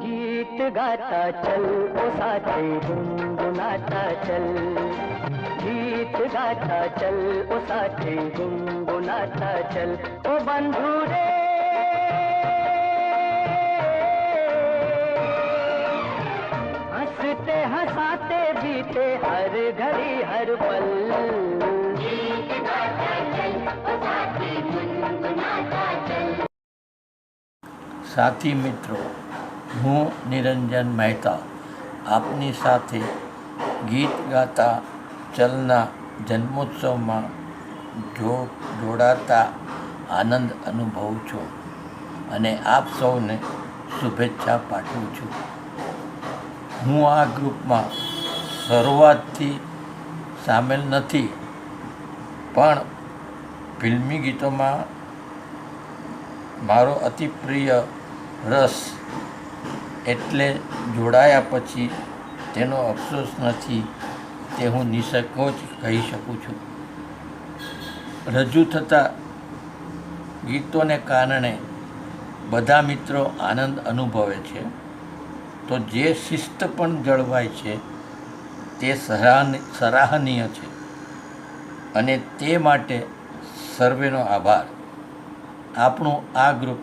गीत गाता चल, ओ साथे, गुनगुनाता चल। गीत गाता चल, ओ साथे, गुनगुनाता चल। ओ बंधु रे हँसते, हंसाते, बीते हर घड़ी, हर पल। સાથી મિત્રો, હું નિરંજન મહેતા, આપની સાથે ગીત ગાતા, ચલના જન્મોત્સવમાં જો જોડાતા આનંદ અનુભવું છું અને આપ સૌને શુભેચ્છા પાઠવું છું. હું આ ગ્રુપમાં શરૂઆતથી સામેલ નથી, પણ ફિલ્મી ગીતોમાં મારો અતિ પ્રિય રસ એટલે જોડાયા પછી તેનો અફસોસ નથી તે હું નિસંકોચ કહી શકું છું. રજૂ થતા ગીતોને કારણે બધા મિત્રો આનંદ અનુભવે છે. તો જે શિસ્ત પણ જળવાય છે તે સરાહન, સરાહનીય છે. અને તે માટે સર્વેનો આભાર. આપણું આ ગ્રુપ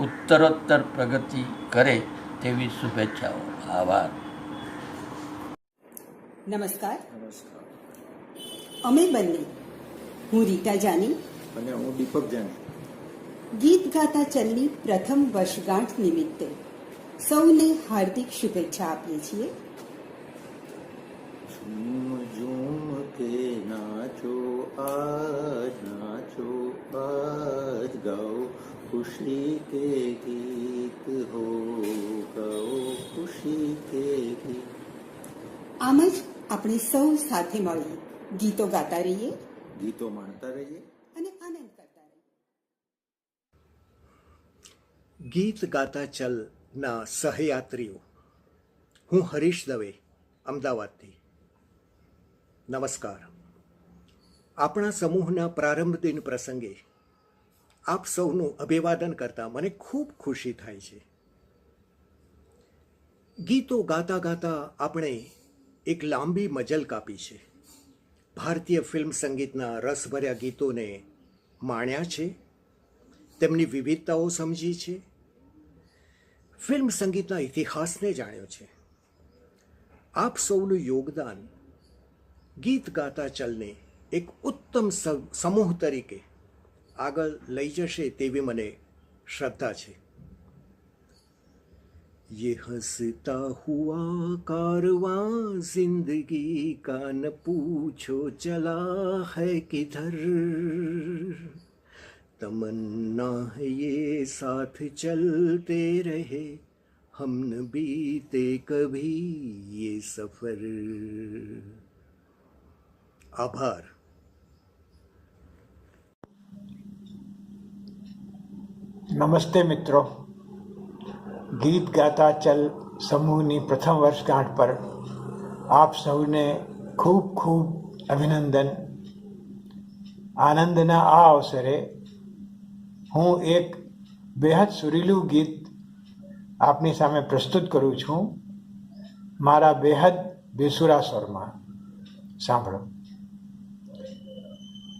ઉત્તરોત્તર પ્રગતિ કરે તેવી શુભેચ્છાઓ. આભાર. નમસ્કાર. નમસ્કાર. અમે બંને હું રીટા જાની અને હું દીપક જાની. ગીત ગાતા ચલની પ્રથમ વર્ષગાંઠ નિમિત્તે સૌને હાર્દિક શુભેચ્છા આપીએ છીએ. કે નાચો આજ નાચો આજ ગાઓ. ખુશી કે ગીત હો ગાઓ. ખુશી કે ગીત. આમ જ આપણે સૌ સાથે મળી ગીતો ગાતા રહીએ ગીતો માણતા રહીએ. અને આનંદ કરતા રહીએ. ગીત ગાતા ચલના સહયાત્રીઓ હું હરીશ દવે અમદાવાદથી. નમસ્કાર. આપણા સમૂહના પ્રારંભ દિન પ્રસંગે આપ સૌનું અભિવાદન કરતા મને ખૂબ ખુશી થાય છે. ગીતો ગાતા ગાતા આપણે એક લાંબી મજલ કાપી છે. ભારતીય ફિલ્મ સંગીતના રસભર્યા ગીતોને માણ્યા છે, તેમની વિવિધતાઓ સમજી છે, ફિલ્મ સંગીતના ઇતિહાસને જાણ્યો છે. આપ સૌનું યોગદાન ગીત ગાતા ચલને એક ઉત્તમ સ- સમૂહ તરીકે આગળ લઈ જશે તેવી મને શ્રદ્ધા છે ये हंसता हुआ कारवां जिंदगी का न पूछो चला है किधर तमन्ना है ये साथ चलते रहे हम न बीते कभी ये सफर આભાર. નમસ્તે મિત્રો. ગીત ગાતા ચલ સમૂહની પ્રથમ વર્ષગાંઠ પર આપ સૌને ખૂબ ખૂબ અભિનંદન. આનંદના આ અવસરે હું એક બેહદ સુરીલું ગીત આપની સામે પ્રસ્તુત કરું છું. મારા બેહદ બેસુરા સ્વરમાં. સાંભળો.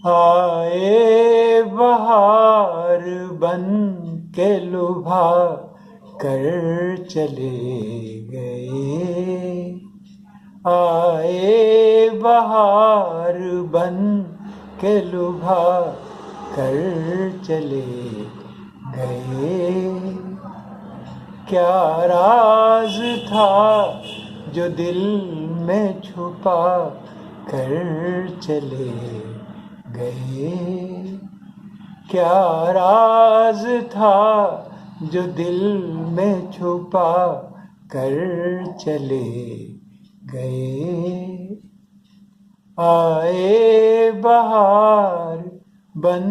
आए बहार बन के लुभा कर चले गए। आए बहार बन के लुभा कर चले गए। क्या राज था जो दिल में छुपा कर चले गए क्या राज था जो दिल में छुपा कर चले गए आए बहार बन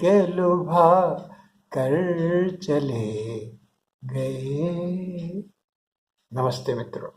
के लुभा कर चले गए नमस्ते मित्रों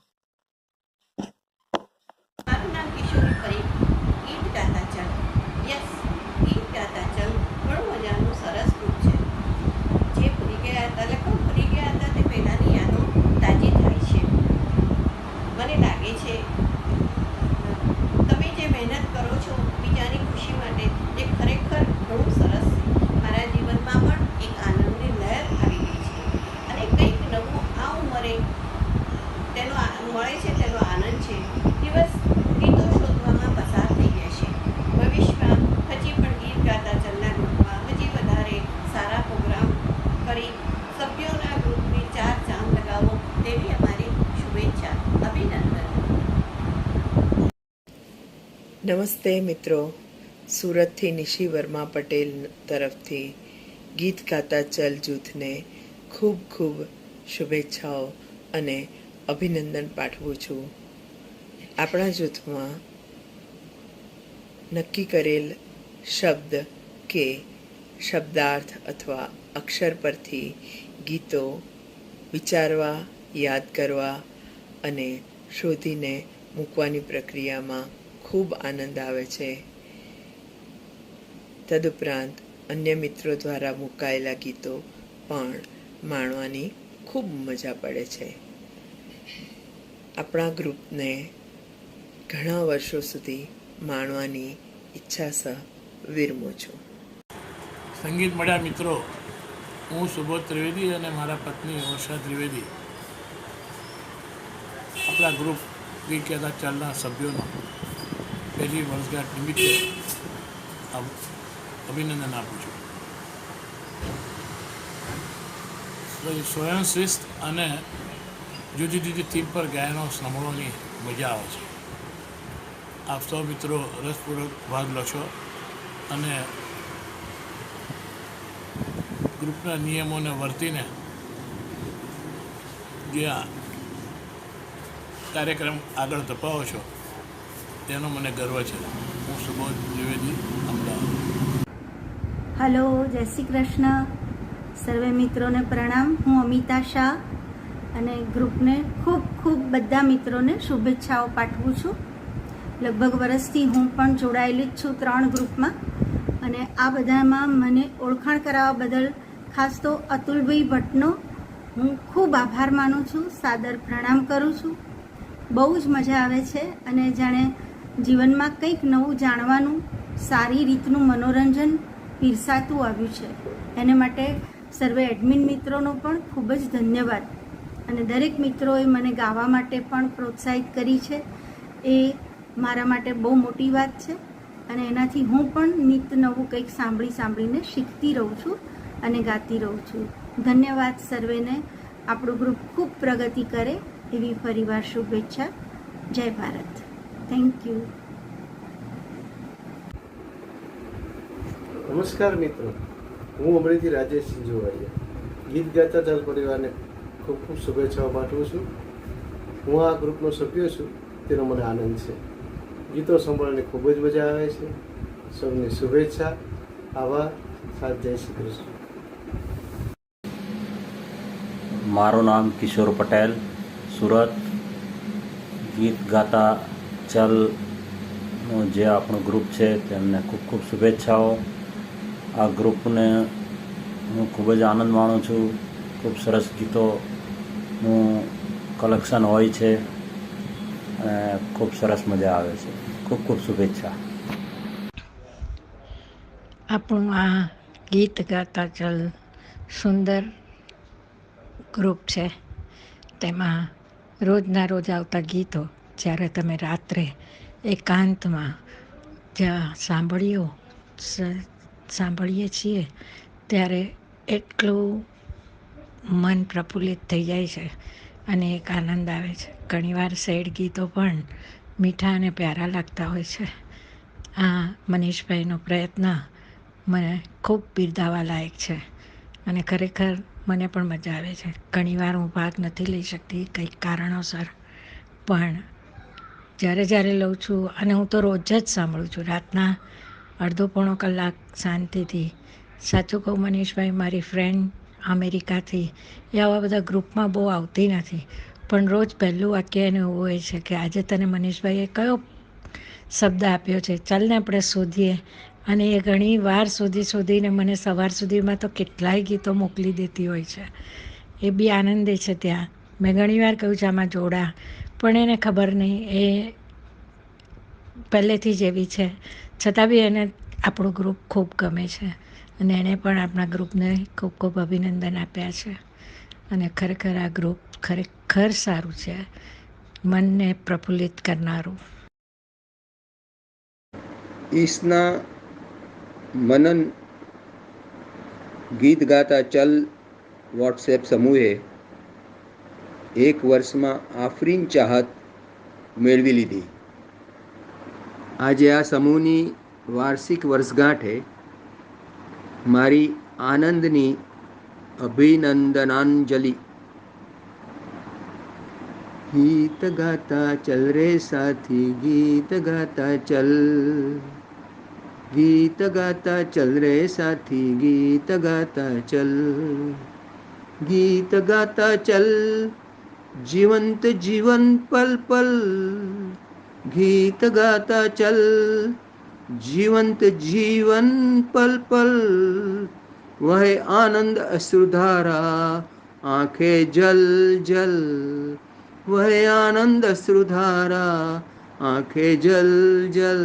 કરી સભ્યોના ગ્રુપને ચાર ચાંદ લગાવો તેવી અમારી શુભેચ્છા, અભિનંદન. નમસ્તે મિત્રો. સુરતથી નિશી વર્મા પટેલ તરફથી ગીત ગાતા ચલ જૂથને ખૂબ ખૂબ શુભેચ્છાઓ અને અભિનંદન પાઠવું છું. આપણા જૂથમાં નક્કી કરેલ શબ્દ કે શબ્દાર્થ અથવા અક્ષર પરથી ગીતો વિચારવા, યાદ કરવા અને શોધીને મૂકવાની પ્રક્રિયામાં ખૂબ આનંદ આવે છે. તદુપરાંત અન્ય મિત્રો દ્વારા મુકાયેલા ગીતો પણ માણવાની ખૂબ મજા પડે છે. આપણા ગ્રુપને ઘણા વર્ષો સુધી માણવાની ઈચ્છા સહ વિરમું છું. સંગીત મળ્યા મિત્રો, હું સુબોધ ત્રિવેદી અને મારા પત્ની વર્ષા ત્રિવેદી. આપણા ગ્રુપ કહેતા ચાલના સભ્યોનો પહેલી વર્ષગાંઠ નિમિત્તે અભિનંદન આપું છું. સ્વયં શિસ્ત અને જુદી જુદી થીમ પર ગાયનો સાંભળવાની મજા આવે છે. આપ સૌ મિત્રો રસપૂર્વક ભાગ લો છો અને ગ્રુપના નિયમોને વર્તીને જે કાર્યક્રમ આગળ ધપાવો છો, તેનો મને ગર્વ છે. હું સુબોધ દ્વિવેદી, અમદાવાદ. હલો, જય શ્રી કૃષ્ણ. સર્વે મિત્રોને પ્રણામ. હું અમિતા શાહ અને ગ્રુપને ખૂબ ખૂબ બધા મિત્રોને શુભેચ્છાઓ પાઠવું છું. લગભગ વર્ષથી હું પણ જોડાયેલી જ છું ત્રણ ગ્રુપમાં અને આ બધામાં મને ઓળખાણ કરાવવા બદલ ખાસ તો અતુલભાઈ ભટ્ટનો હું ખૂબ આભાર માનું છું, સાદર પ્રણામ કરું છું. બહુ જ મજા આવે છે અને જાણે જીવનમાં કંઈક નવું જાણવાનું, સારી રીતનું મનોરંજન પીરસાતું આવ્યું છે. એને માટે સર્વે એડમિન મિત્રોનો પણ ખૂબ જ ધન્યવાદ. અને દરેક મિત્રોએ મને ગાવા માટે પણ પ્રોત્સાહિત કરી છે. એ મારા માટે બહુ મોટી વાત છે અને એનાથી હું પણ નિત નવું કંઈક સાંભળી સાંભળીને શીખતી રહું છું. અને ગાતી રહું છું. ધન્યવાદ સર્વેને. આપણું ગ્રુપ ખૂબ પ્રગતિ કરે એવી ફરીવાર શુભેચ્છા. જય ભારત. થેન્ક યુ નમસ્કાર મિત્રો. હું અમરેથી રાજેશ સિંજુવાડિયા ગીત ગાતા દલ પરિવારને ખૂબ ખૂબ શુભેચ્છાઓ પાઠવું છું. હું આ ગ્રુપનો સભ્ય છું. તેનો મને આનંદ છે. ગીતો સાંભળવાની ખૂબ જ મજા આવે છે. સૌને શુભેચ્છા આવા સાથ જય શ્રી કૃષ્ણ. મારું નામ કિશોર પટેલ, સુરત. ગીત ગાતા ચલનું જે આપણું ગ્રુપ છે તેમને ખૂબ ખૂબ શુભેચ્છાઓ. આ ગ્રુપને હું ખૂબ જ આનંદ માણું છું. ખૂબ સરસ ગીતોનું કલેક્શન હોય છે અને ખૂબ સરસ મજા આવે છે. ખૂબ ખૂબ શુભેચ્છા. આપણું આ ગીત ગાતા ચલ સુંદર ગ્રુપ છે. તેમાં રોજના રોજ આવતા ગીતો, જ્યારે તમે રાત્રે એકાંતમાં જ્યાં સાંભળ્યો સાંભળીએ છીએ, ત્યારે એટલું મન પ્રફુલ્લિત થઈ જાય છે અને એક આનંદ આવે છે. ઘણીવાર સેડ ગીતો પણ મીઠા અને પ્યારા લાગતા હોય છે. આ મનીષભાઈનો પ્રયત્ન મને ખૂબ બિરદાવા લાયક છે અને ખરેખર મને પણ મજા આવે છે. ઘણીવાર હું ભાગ નથી લઈ શકતી, કંઈક કારણોસર. પણ જ્યારે જ્યારે લઉં છું અને હું તો રોજ જ સાંભળું છું. રાતના અડધો પોણો કલાક શાંતિથી. સાચું કહું મનીષભાઈ, મારી ફ્રેન્ડ અમેરિકાથી. એ આવા બધા ગ્રુપમાં બહુ આવતી નથી. પણ રોજ પહેલું વાક્ય એને એવું હોય છે કે, આજે તને મનીષભાઈએ કયો શબ્દ આપ્યો છે? ચાલને આપણે શોધીએ અને એ ઘણી વાર સુધી સુધીને મને સવાર સુધીમાં તો કેટલાય ગીતો મોકલી દેતી હોય છે. એ બી આનંદે છે ત્યાં. મેં ઘણી વાર કહ્યું છે, આમાં જોડા. પણ એને ખબર નહીં. એ પહેલેથી જ એવી છે. છતાં બી એને આપણું ગ્રુપ ખૂબ ગમે છે. અને એણે પણ આપણા ગ્રુપને ખૂબ ખૂબ અભિનંદન આપ્યા છે. અને ખરેખર આ ગ્રુપ ખરેખર સારું છે. મનને પ્રફુલ્લિત કરનારું. ઈસના મનન ગીત ગાતા ચલ વોટ્સએપ સમૂહે એક વર્ષમાં આફરીન ચાહત મેળવી લીધી આજે આ સમૂહની વાર્ષિક વર્ષગાંઠે મારી આનંદની અભિનંદનાંજલિ ગીત ગાતા ચલ રે સાથી ગીત ગાતા ચલ ગીત ગાતા ચલ રે સાથી ગીત ગાતા ચલ ગીત ગાતા ચલ જીવંત જીવન પલ પલ ગીત ગાતા ચલ જીવંત જીવન પલ પલ વહે આનંદ અશ્રુધારા આંખે જલ જલ વહે આનંદ અશ્રુધારા આંખે જલ જલ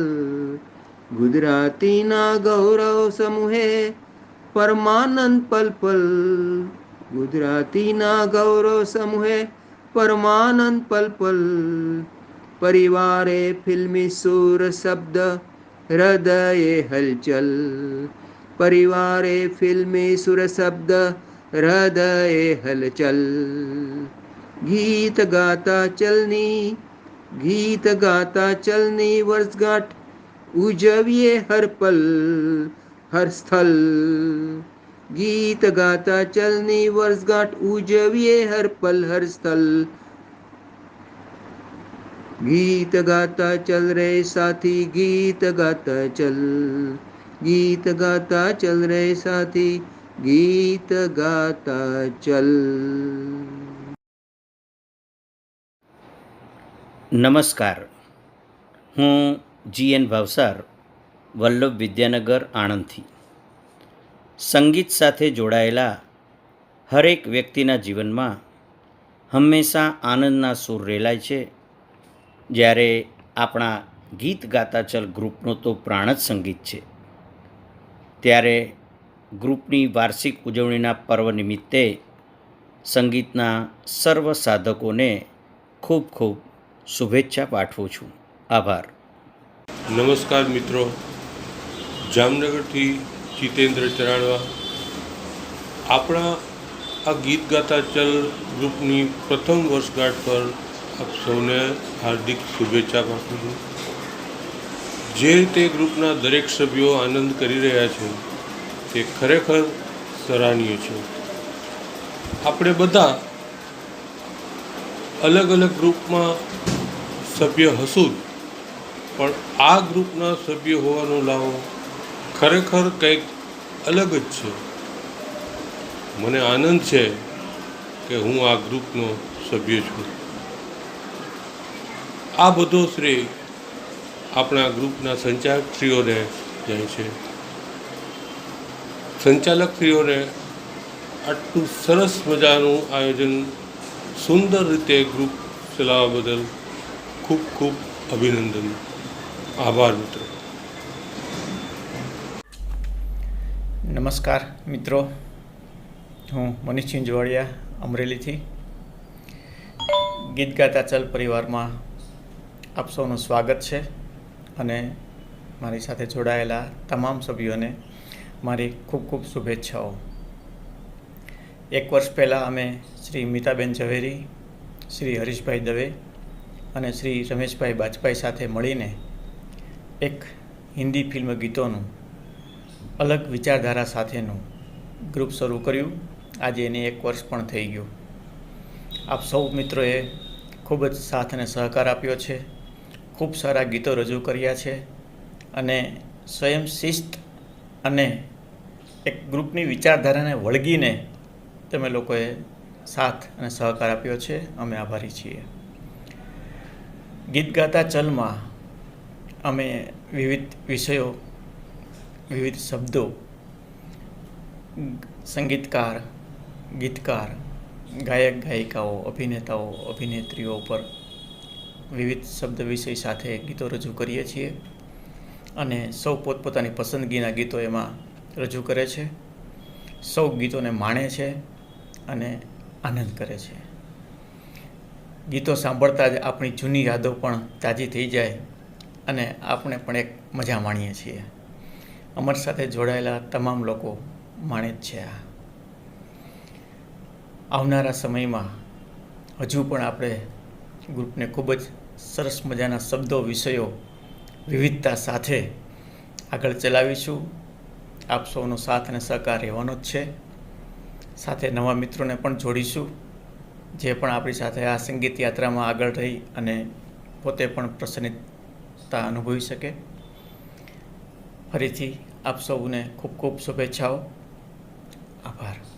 ગુજરાતીના ગૌરવ સમૂહે પરમાનંદ પલ પલ ગુજરાતીના ગૌરવ સમૂહે પરમાનંદ પલ પલ પરિવારે ફિલ્મી સુર શબ્દ હૃદયે હલચલ પરિવારે ફિલ્મી સુર શબ્દ હૃદયે હલચલ ગીત ગાતા ચલની ગીત ગાતા ચલની વર્ષગાંઠ ઉજવીએ હર પલ હર સ્થલ ગીત ગાતા ચલની વર્ષગાંઠ ઉજવીએ હર પલ હર સ્થલ ગીત ગાતા ચલ રે સાથી ગીત ગાતા ચલ ગીત ગાતા ચલ રે સાથી ગીત ગાતા ચલ નમસ્કાર હું જી એન ભાવસાર, વલ્લભ વિદ્યાનગર, આણંદથી. સંગીત સાથે જોડાયેલા હરેક વ્યક્તિના જીવનમાં હંમેશા આનંદના સૂર રેલાય છે. જ્યારે આપણા ગીત ગાતા ચલ ગ્રુપનો તો પ્રાણ જ સંગીત છે. ત્યારે ગ્રુપની વાર્ષિક ઉજવણીના પર્વ નિમિત્તે સંગીતના સર્વ સાધકોને ખૂબ ખૂબ શુભેચ્છા પાઠવું છું. આભાર. નમસ્કાર મિત્રો. જામનગરથી જીતેન્દ્ર ચરાણવા. આપણા આ ગીત ગાતા ચલ ગ્રુપની પ્રથમ વર્ષગાંઠ પર આપ સૌને હાર્દિક શુભેચ્છા પાઠવું છું. જે રીતે ગ્રુપના દરેક સભ્યો આનંદ કરી રહ્યા છે, તે ખરેખર સરાહનીય છે. આપણે બધા અલગ અલગ ગ્રુપમાં સભ્ય હશું પણ આ ગ્રુપના સભ્ય હોવાનો લાવો ખરેખર કંઈક અલગ જ છે. મને આનંદ છે કે હું આ ગ્રુપનો સભ્ય છું. આ બધો શ્રેય આપણા ગ્રુપના સંચાલકશ્રીઓને જાય છે. સંચાલકશ્રીઓને આટલું સરસ મજાનું આયોજન સુંદર રીતે ગ્રુપ ચલાવવા બદલ ખૂબ ખૂબ અભિનંદન. આભાર મિત્રો. નમસ્કાર મિત્રો. હું મનીષ ચિંજવાડિયા અમરેલીથી. ગીત ગાતા ચલ પરિવારમાં આપ સૌનું સ્વાગત છે અને મારી સાથે જોડાયેલા તમામ સભ્યોને મારી ખૂબ ખૂબ શુભેચ્છાઓ. એક વર્ષ પહેલાં અમે શ્રી મીતાબેન ઝવેરી, શ્રી હરીશભાઈ દવે અને શ્રી રમેશભાઈ બાજપાઈ સાથે મળીને એક હિન્દી ફિલ્મ ગીતોનું અલગ વિચારધારા સાથેનું ગ્રુપ શરૂ કર્યું. આજે એને એક વર્ષ પણ થઈ ગયું. આપ સૌ મિત્રોએ ખૂબ જ સાથ અને સહકાર આપ્યો છે. ખૂબ સારા ગીતો રજૂ કર્યા છે અને સ્વયં શિસ્ત અને એક ગ્રુપની વિચારધારાને વળગીને તમે લોકોએ સાથ અને સહકાર આપ્યો છે. અમે આભારી છીએ. ગીત ગાતા ચલમાં અમે વિવિધ વિષયો, વિવિધ શબ્દો, સંગીતકાર, ગીતકાર, ગાયક, ગાયિકાઓ, અભિનેતાઓ, અભિનેત્રીઓ પર વિવિધ શબ્દ વિષય સાથે ગીતો રજૂ કરીએ છીએ અને સૌ પોતપોતાની પસંદગીના ગીતો એમાં રજૂ કરે છે. સૌ ગીતોને માણે છે અને આનંદ કરે છે. ગીતો સાંભળતા જ આપણી જૂની યાદો પણ તાજી થઈ જાય અને આપણે પણ એક મજા માણીએ છીએ. અમર સાથે જોડાયેલા તમામ લોકો માણે જ છે આ. આવનારા સમયમાં હજુ પણ આપણે ગ્રુપને ખૂબ જ સરસ મજાના શબ્દો, વિષયો, વિવિધતા સાથે આગળ ચલાવીશું. આપ સૌનો સાથ અને સહકાર રહેવાનો જ છે. સાથે નવા મિત્રોને પણ જોડીશું, જે પણ આપણી સાથે આ સંગીત યાત્રામાં આગળ રહી અને પોતે પણ પ્રસન્નિત સ્વસ્થતા અનુભવી શકે. ફરીથી આપ સૌને ખૂબ ખૂબ શુભેચ્છાઓ. આભાર.